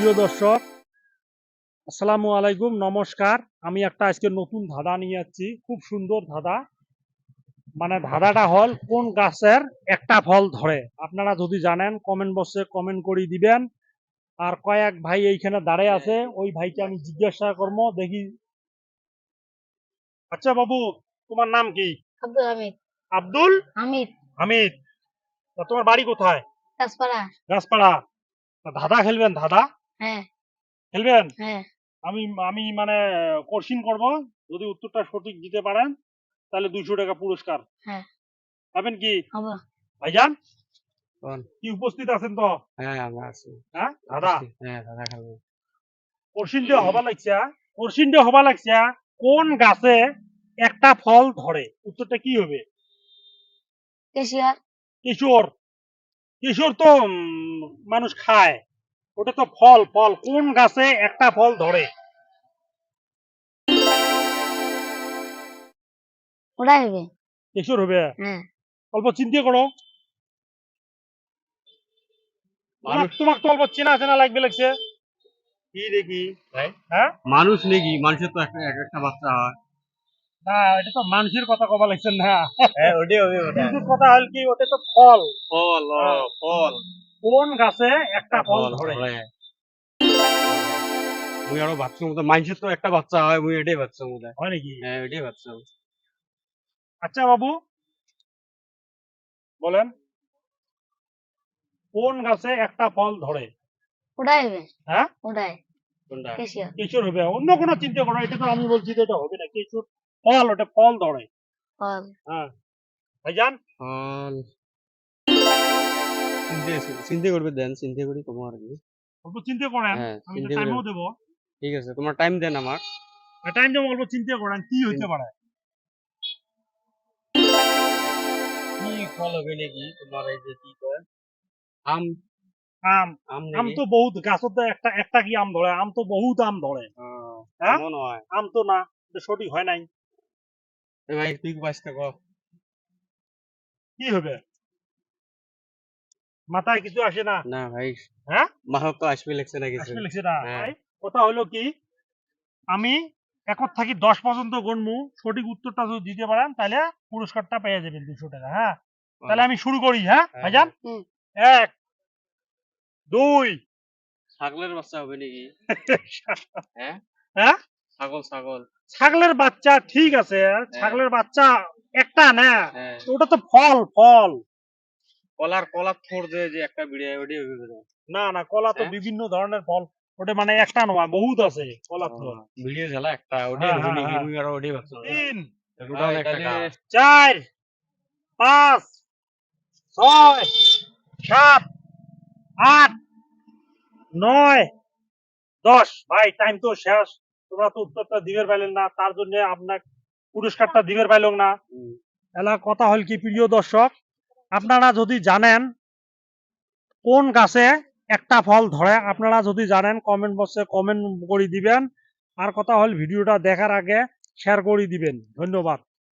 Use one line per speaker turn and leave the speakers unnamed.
প্রিয় দর্শক আসসালামু আলাইকুম নমস্কার। আমি একটা আজকে নতুন ধাঁধা নিয়ে যাচ্ছি খুব সুন্দর ধাঁধা। মানে ধাঁধাটা হল কোন গাছের একটা ফল ধরে। আপনারা যদি জানেন কমেন্ট বক্সে কমেন্ট করে দিবেন। আর কয়েক ভাই এইখানে দাঁড়িয়ে আছে ওই ভাইকে আমি জিজ্ঞাসা করব দেখি। আচ্ছা বাবু তোমার নাম কি?
আব্দুল হামিদ।
আব্দুল?
হামিদ।
হামিদ। তোমার বাড়ি কোথায়?
গাছপাড়া
গাছপাড়া ধাঁধা খেলবেন ধাঁধা?
হ্যাঁ।
খেলবেন?
হ্যাঁ।
আমি আমি মানে কোশ্চিন করব যদি উত্তরটা সঠিক দিতে পারেন তাহলে দুইশো টাকা পুরস্কার।
হ্যাঁ।
পাবেন কি? ভাইজান? কি উপস্থিত আছেন তো?
হ্যাঁ আমরা আছি।
হ্যাঁ? দাদা?
হ্যাঁ দাদা খাব
কোশ্চিন দিয়ে হবা লাগছে কোশ্চিন দিয়ে হবা লাগছে কোন গাছে একটা ফল ধরে? উত্তরটা কি হবে?
কেশিয়ার
কিশোর। কিশোর তো মানুষ খায়। ওটা তো ফল ফল। কোন গাছে একটা ফল ধরে?
ওটাই হবে।
কিশোর হবে
হ্যাঁ।
অল্প চিন্তা করো। তোমার- তোমার তো অল্প চেনা চেনা লাগবে লাগছে।
কি দেখি?
হ্যাঁ?
মানুষ নাকি মানুষের তো একটা এক একটা বাচ্চা হয়।
না এটা তো মানুষের কথা কবা লাগছেন না।
হ্যাঁ ওটাই হবে ওটা।
কথা হল কি? ওটা তো ফল।
ফল ফল।
কোন গাছে একটা ফল ধরে?
মুই আরও ভাবছি মতো মানুষের তো একটা বাচ্চা হয় মুই এটাই ভাবছি মতো।
হয় নাকি?
হ্যাঁ ওটাই ভাবছি
আচ্ছা বাবু বলেন। কোন গাছে একটা ফল ধরে?
ওটাই হবে।
হ্যাঁ?
ওটাই।
কোনটা?
কেশিয়ার
কেঁচুর হবে। অন্য কোনো চিন্তা করো এটা তো আমি বলছি যে এটা হবে না। কেঁচুর ফল ওটা ফল ধরে।
ফল।
হ্যাঁ। ভাইজান?
ফল। চিন্তা চিন্তা করবে দেন চিন্তা করি তোমার আর কি।
অল্প চিন্তা করেন
হ্যাঁ
আমি
চিন্তা
টাইমও দেবো।
ঠিক আছে তোমার টাইম দেন আমার।
টাইম দেবো অল্প চিন্তা করেন কি হইতে পারে?
কি ফল হবে নাকি তোমার এই যে কি কয়? আম।
আম।
আম
তো বহুত গাছত একটা একটা কি আম ধরে আম তো বহুত আম ধরে। হ্যাঁ? আম তো না সঠিক হয় নাই।
ভাই তুই কর
কি হবে? মাথায় কিছু আসে না।
না ভাই।
হ্যাঁ?
মাথার তো আসবে লাগছে না কিছু।
আসলে লিখছে না।
হ্যাঁ।
ভাই, কথা হলো কি আমি একর থাকি দশ পর্যন্ত গণমু সঠিক উত্তরটা যদি দিতে পারেন তাহলে পুরস্কারটা পেয়ে যাবেন দুশো টাকা হ্যাঁ? তাহলে আমি শুরু করি হ্যাঁ?
হ্যাঁ,
ভাইজান? এক দুই।
ছাগলের বাচ্চা হবে নাকি? হ্যাঁ?
হ্যাঁ?
ছাগল ছাগল।
ছাগলের বাচ্চা ঠিক আছে ছাগলের বাচ্চা একটা না।
হ্যাঁ।
ওটা তো ফল ফল।
কলার কলার থোর দিয়ে যে একটা বিড়ে ওটাই হবে বোধ হয়।
না না কলা তো
হ্যাঁ?
বিভিন্ন ধরনের ফল। ওটা মানে একটা নয় বহুত আছে কলা
ও, ভিডিও ঝালা একটা
হ্যাঁ,
হবে
হ্যাঁ,
আরও ভাবছি
তিন।
ওটাও একটা কাজ।
চার পাঁচ ছয় সাত আট নয় দশ। ভাই টাইম তো শেষ। তোমরা তো উত্তরটা দিবের পাইলেন না তার জন্য আপনার পুরস্কারটা দিবের পাইলেন না। এলা কথা হল কি প্রিয় দর্শক? আপনারা যদি জানেন কোন গাছে একটা ফল ধরে, আপনারা যদি জানেন কমেন্ট বক্সে কমেন্ট করে দিবেন। আর কথা হল, ভিডিওটা দেখার আগে শেয়ার করে দিবেন। ধন্যবাদ।